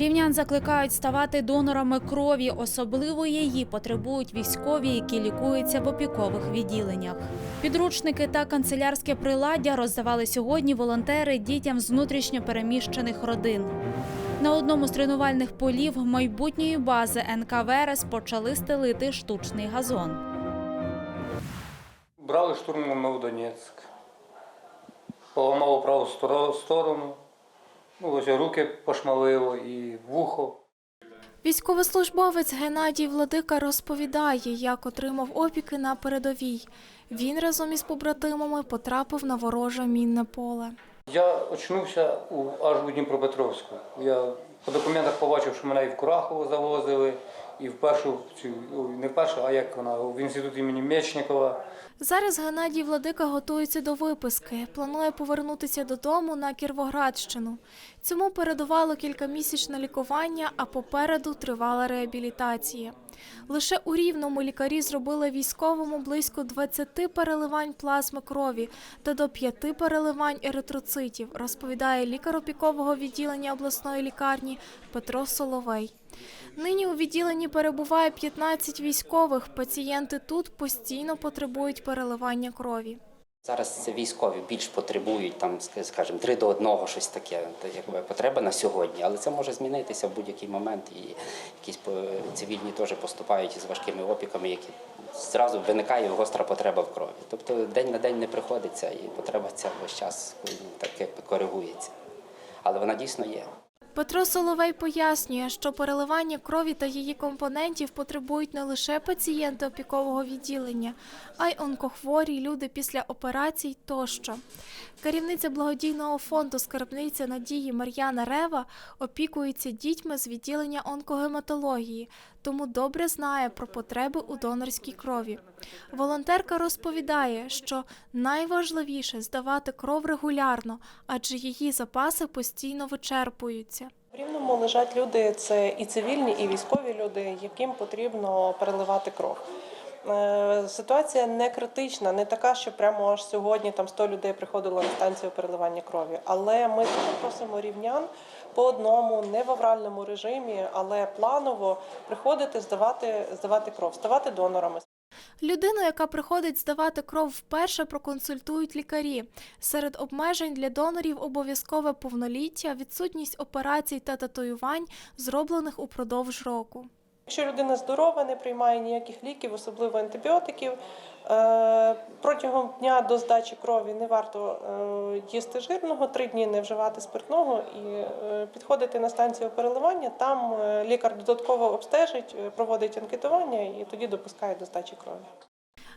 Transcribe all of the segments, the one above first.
Рівнян закликають ставати донорами крові. Особливо її потребують військові, які лікуються в опікових відділеннях. Підручники та канцелярське приладдя роздавали сьогодні волонтери дітям з внутрішньо переміщених родин. На одному з тренувальних полів майбутньої бази НК почали стелити штучний газон. Брали штурмом Новодонецьк. Поламало праву сторо- сторону. Ну, ось руки пошмалило і вухо. Військовослужбовець Геннадій Владика розповідає, як отримав опіки на передовій. Він разом із побратимами потрапив на вороже мінне поле. Я очнувся у, аж у Дніпропетровську. Я по документах побачив, що мене і в Курахово завозили, і в першу, цю, не в першу, а як вона, в інститут імені Мечникова. Зараз Геннадій Владика готується до виписки. Планує повернутися додому на Кіровоградщину. Цьому передувало кількамісячне лікування, а попереду тривала реабілітація. Лише у Рівному лікарі зробили військовому близько 20 переливань плазми крові та до 5 переливань еритроцитів, розповідає лікар опікового відділення обласної лікарні Петро Соловей. Нині у відділенні перебуває 15 військових. Пацієнти тут постійно потребують переливання крові. Зараз це військові більш потребують там, ск- скажімо, три до одного, щось таке, якби потреба на сьогодні, але це може змінитися в будь-який момент, і якісь цивільні теж поступають із важкими опіками, які зразу виникає гостра потреба в крові. Тобто день на день не приходиться, і потреба ця весь час ну, так якби коригується. Але вона дійсно є. Петро Соловей пояснює, що переливання крові та її компонентів потребують не лише пацієнти опікового відділення, а й онкохворі, люди після операцій тощо. Керівниця благодійного фонду скарбниця надії Мар'яна Рева опікується дітьми з відділення онкогематології, тому добре знає про потреби у донорській крові. Волонтерка розповідає, що найважливіше здавати кров регулярно, адже її запаси постійно вичерпуються. В Рівному лежать люди, це і цивільні, і військові люди, яким потрібно переливати кров. Е, Ситуація не критична, не така, що прямо аж сьогодні там 100 людей приходило на станцію переливання крові. Але ми просимо рівнян по одному, не в авральному режимі, але планово приходити здавати, здавати кров, ставати донорами. Людину, яка приходить здавати кров вперше, проконсультують лікарі. Серед обмежень для донорів обов'язкове повноліття, відсутність операцій та татуювань, зроблених упродовж року. Якщо людина здорова, не приймає ніяких ліків, особливо антибіотиків, е, протягом дня до здачі крові не варто е, їсти жирного, три дні не вживати спиртного і е, підходити на станцію переливання. Там лікар додатково обстежить, проводить анкетування і тоді допускає до здачі крові.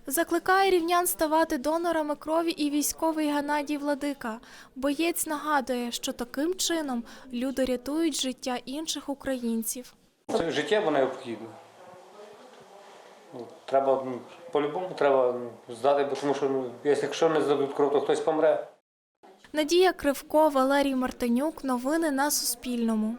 Закликає рівнян ставати донорами крові і військовий Геннадій Владика. Боєць нагадує, що таким чином люди рятують життя інших українців. Це життєво необхідно. необхідне. Треба, ну, по-любому треба ну, здати, бо тому що ну, якщо не здадуть кров, то хтось помре. Надія Кривко, Валерій Мартинюк. Новини на Суспільному.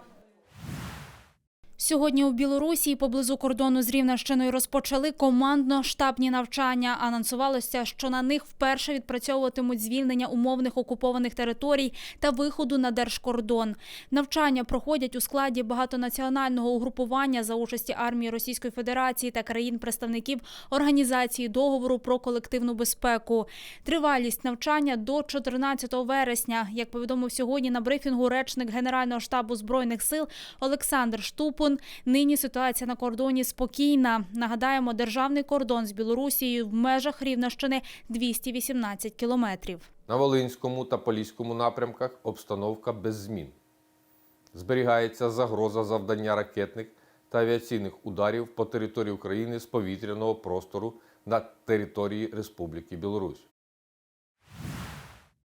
Сьогодні у Білорусі поблизу кордону з Рівненщиною розпочали командно-штабні навчання. Анонсувалося, що на них вперше відпрацьовуватимуть звільнення умовних окупованих територій та виходу на держкордон. Навчання проходять у складі багатонаціонального угрупування за участі армії Російської Федерації та країн-представників організації договору про колективну безпеку. Тривалість навчання до 14 вересня. Як повідомив сьогодні на брифінгу речник Генерального штабу збройних сил Олександр Штупун. Нині ситуація на кордоні спокійна. Нагадаємо, державний кордон з Білорусією в межах Рівненщини 218 кілометрів. На Волинському та Поліському напрямках обстановка без змін. Зберігається загроза завдання ракетних та авіаційних ударів по території України з повітряного простору на території Республіки Білорусь.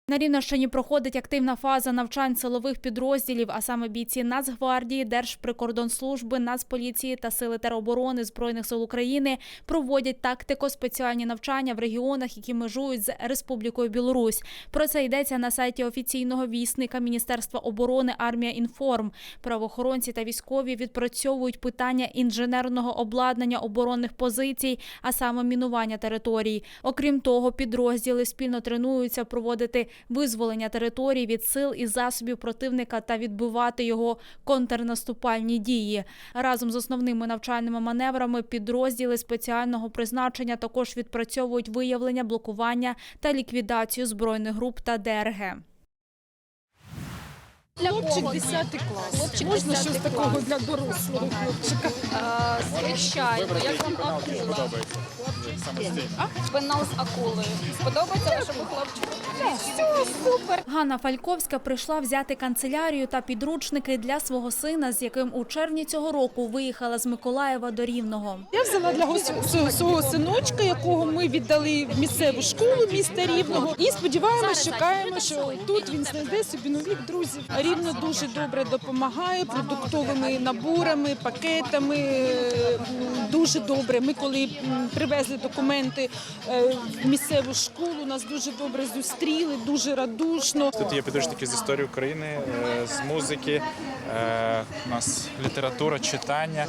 На Рівненщині проходить активна фаза навчань силових підрозділів, а саме бійці Нацгвардії, Держприкордонслужби, Нацполіції та Сили тероборони Збройних сил України проводять тактико-спеціальні навчання в регіонах, які межують з Республікою Білорусь. Про це йдеться на сайті офіційного вісника Міністерства оборони Армія Інформ. Правоохоронці та військові відпрацьовують питання інженерного обладнання оборонних позицій, а саме мінування територій. Окрім того, підрозділи спільно тренуються проводити визволення територій від сил і засобів противника та відбивати його контрнаступальні дії. Разом з основними навчальними маневрами підрозділи спеціального призначення також відпрацьовують виявлення, блокування та ліквідацію збройних груп та ДРГ. Хлопчик 10 клас. Хлопчик Можна щось такого для дорослого хлопчика? Звичайно, як вам акула? Пенал з акулою. Сподобається вашому хлопчику? Все, супер. Ганна Фальковська прийшла взяти канцелярію та підручники для свого сина, з яким у червні цього року виїхала з Миколаєва до Рівного. Я взяла для гос- свого синочка, якого ми віддали в місцеву школу міста Рівного. І сподіваємося, чекаємо, що тут він знайде собі нових друзів. Рівно дуже добре допомагає продуктовими наборами, пакетами. Дуже добре. Ми коли привезли документи е, в місцеву школу, нас дуже добре зустріли, дуже радушно. Тут є підручники з історії України, е, з музики, е, у нас література, читання,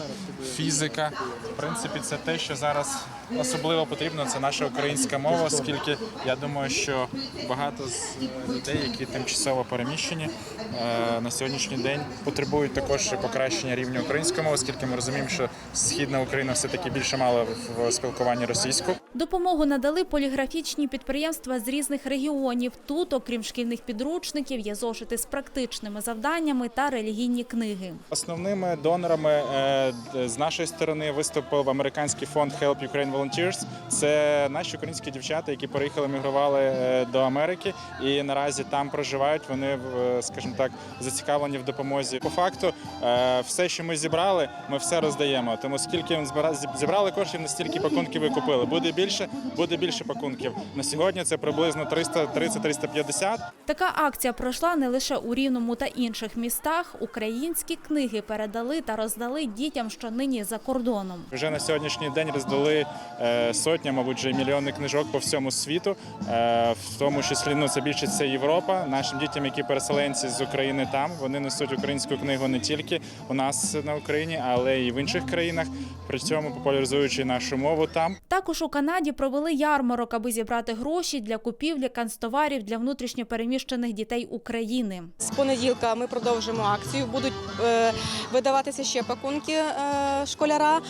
фізика. В принципі, це те, що зараз особливо потрібно. Це наша українська мова, оскільки я думаю, що багато з е, людей, які тимчасово переміщені е, на сьогоднішній день, потребують також покращення рівня української мови, оскільки ми розуміємо, що східна Україна все таки більше мала в спілкуванні російською. Допомогу надали поліграфічні підприємства з різних регіонів. Тут, окрім шкільних підручників, є зошити з практичними завданнями та релігійні книги. Основними донорами е, з нашої сторони виступив американський фонд Help Ukraine Volunteers. Це наші українські дівчата, які переїхали, мігрували е, до Америки і наразі там проживають. Вони, в- скажімо так, зацікавлені в допомозі. По факту, е, все, що ми зібрали, ми все роздаємо. Тому скільки зібрали коштів, настільки пакунків і купили. Буде більше, буде більше пакунків. На сьогодні це приблизно 330-350. Така акція пройшла не лише у Рівному та інших містах. Українські книги передали та роздали дітям, що нині за кордоном. Вже на сьогоднішній день роздали е, сотня, мабуть, вже мільйони книжок по всьому світу. Е, в тому числі ну, це більше це Європа. Нашим дітям, які переселенці з України там, вони несуть українську книгу не тільки у нас на Україні, але й в інших країнах. При цьому популяризуючи нашу мову там. Також у Канаді провели ярмарок, аби зібрати гроші для купівлі канцтоварів для внутрішньопереміщених дітей України. З понеділка ми продовжимо акцію. Будуть е, видаватися ще пакунки е, школяра.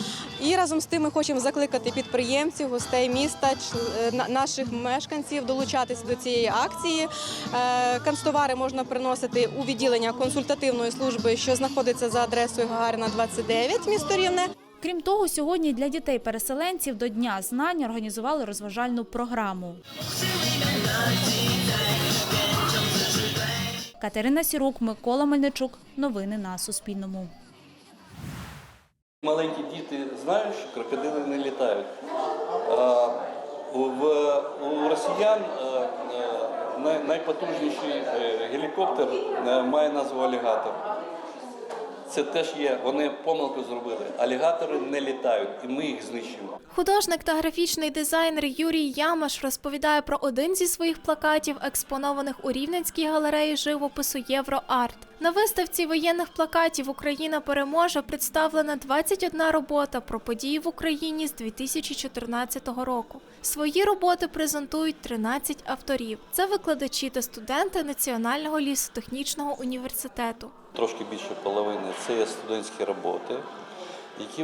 І разом з тим ми хочемо закликати підприємців, гостей міста, е, наших мешканців долучатися до цієї акції. Е, канцтовари можна приносити у відділення консультативної служби, що знаходиться за адресою Гагаріна 29, місто Рівне. Крім того, сьогодні для дітей-переселенців до Дня знань організували розважальну програму. Катерина Сірук, Микола Мельничук. Новини на Суспільному. Маленькі діти знають, що крокодили не літають. У- росіян е, е, най- найпотужніший е, гелікоптер має назву алігатор. Це теж є. Вони помилку зробили. Алігатори не літають, і ми їх знищуємо. Художник та графічний дизайнер Юрій Ямаш розповідає про один зі своїх плакатів, експонованих у Рівненській галереї живопису Євроарт. На виставці воєнних плакатів Україна переможе представлена 21 робота про події в Україні з 2014 року. Свої роботи презентують 13 авторів. Це викладачі та студенти Національного лісотехнічного університету. Трошки більше половини це є студентські роботи, які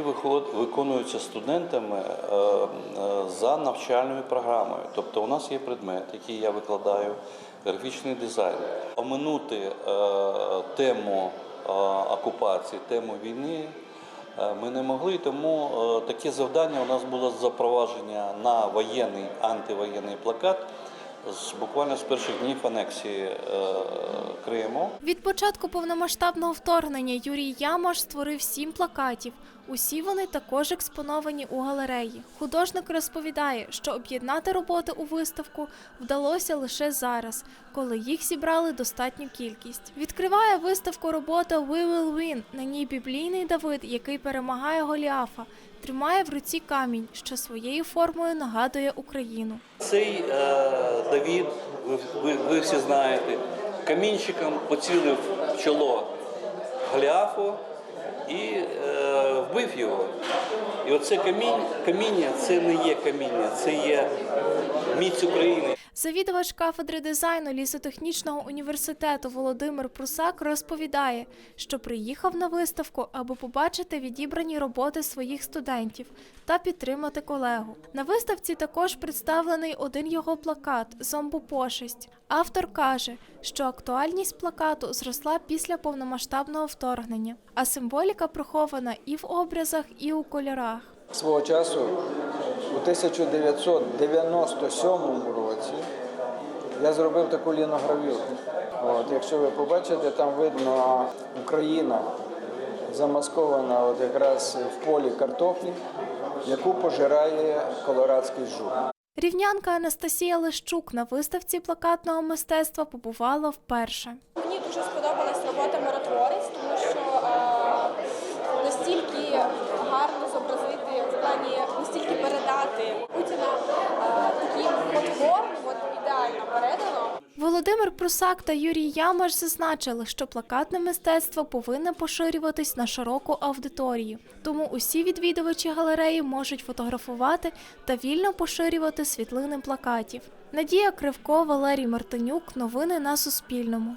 виконуються студентами е, е, за навчальною програмою. Тобто у нас є предмет, який я викладаю, графічний дизайн. Оминути е, тему е, окупації, тему війни е, ми не могли, тому е, таке завдання у нас було запровадження на воєнний антивоєнний плакат буквально з перших днів анексії е, Криму. Від початку повномасштабного вторгнення Юрій Ямош створив сім плакатів. Усі вони також експоновані у галереї. Художник розповідає, що об'єднати роботи у виставку вдалося лише зараз, коли їх зібрали достатню кількість. Відкриває виставку робота We Will Win. На ній біблійний Давид, який перемагає Голіафа, тримає в руці камінь, що своєю формою нагадує Україну. Цей е, Давід, ви, ви, ви всі знаєте, камінчиком поцілив чоло Голіафу і е, вбив його. І оце камінь, каміння це не є каміння, це є міць України. Завідувач кафедри дизайну лісотехнічного університету Володимир Прусак розповідає, що приїхав на виставку, аби побачити відібрані роботи своїх студентів та підтримати колегу. На виставці також представлений один його плакат Зомбопошесть. Автор каже, що актуальність плакату зросла після повномасштабного вторгнення, а символіка прихована і в образах, і у кольорах. Свого часу у 1997 році я зробив таку ліногравюру. От, якщо ви побачите, там видно Україна замаскована от якраз в полі картоплі, яку пожирає колорадський жук. Рівнянка Анастасія Лещук на виставці плакатного мистецтва побувала вперше. Мені дуже сподобалась робота миротворець, тому що е, настільки гарно зобразити в плані настільки передати Путіна е, таким потворним, от ідеально передано. Володимир Прусак та Юрій Ямаш зазначили, що плакатне мистецтво повинне поширюватись на широку аудиторію. Тому усі відвідувачі галереї можуть фотографувати та вільно поширювати світлини плакатів. Надія Кривко, Валерій Мартинюк. Новини на Суспільному.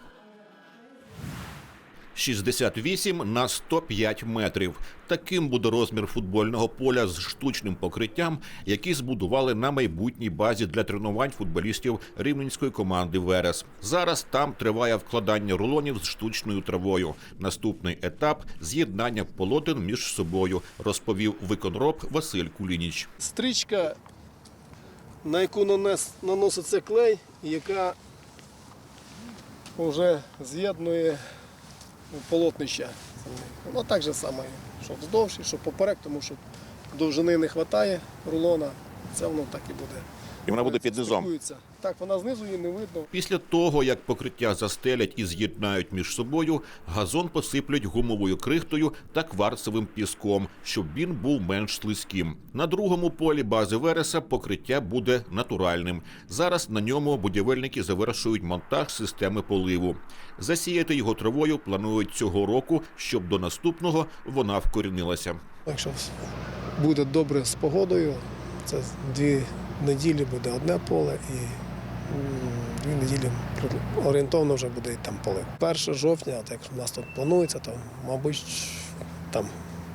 68 на 105 метрів. Таким буде розмір футбольного поля з штучним покриттям, який збудували на майбутній базі для тренувань футболістів рівненської команди Верес. Зараз там триває вкладання рулонів з штучною травою. Наступний етап з'єднання полотен між собою, розповів виконроб Василь Кулініч. стрічка, на яку наноситься клей, яка вже з'єднує полотнища. Воно так же саме, що вздовж, що поперек, тому що довжини не вистачає рулона, це воно так і буде. І вона буде під низом. Так, вона знизу її не видно. Після того, як покриття застелять і з'єднають між собою, газон посиплять гумовою крихтою та кварцевим піском, щоб він був менш слизьким. На другому полі бази Вереса покриття буде натуральним. Зараз на ньому будівельники завершують монтаж системи поливу. Засіяти його травою планують цього року, щоб до наступного вона вкорінилася. Якщо буде добре з погодою, це дві неділі буде одне поле і дві неділі орієнтовно вже буде там поле. 1 жовтня, от як у нас тут планується, то мабуть там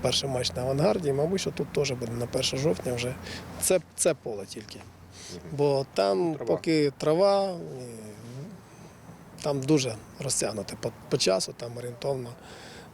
перший матч на авангарді, і, мабуть, що тут теж буде на 1 жовтня вже це, це поле тільки. Бо там поки трава, там дуже розтягнуте по, по часу, там орієнтовно.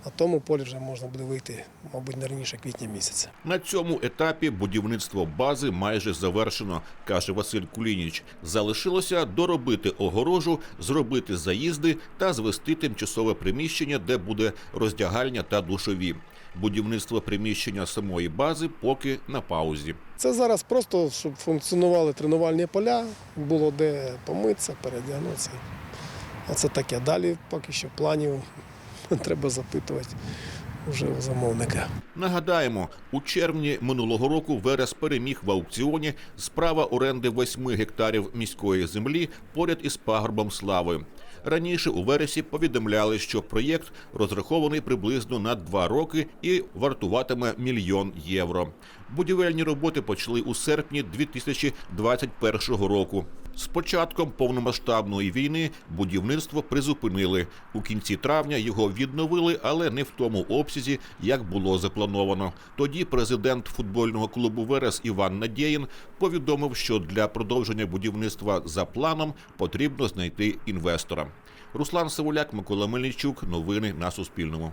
На тому полі вже можна буде вийти, мабуть, не раніше квітня місяця. На цьому етапі будівництво бази майже завершено, каже Василь Кулініч. Залишилося доробити огорожу, зробити заїзди та звести тимчасове приміщення, де буде роздягальня та душові. Будівництво приміщення самої бази поки на паузі. Це зараз просто, щоб функціонували тренувальні поля, було де помитися, передягнутися. Оце таке. Далі поки що планів треба запитувати вже у замовника. Нагадаємо, у червні минулого року Верес переміг в аукціоні справа оренди 8 гектарів міської землі поряд із пагорбом слави. Раніше у вересі повідомляли, що проєкт розрахований приблизно на два роки і вартуватиме мільйон євро. Будівельні роботи почали у серпні 2021 року. З початком повномасштабної війни будівництво призупинили. У кінці травня його відновили, але не в тому обсязі, як було заплановано. Тоді президент футбольного клубу Верес Іван Надєєн повідомив, що для продовження будівництва за планом потрібно знайти інвестора. Руслан Савуляк, Микола Мельничук. Новини на Суспільному.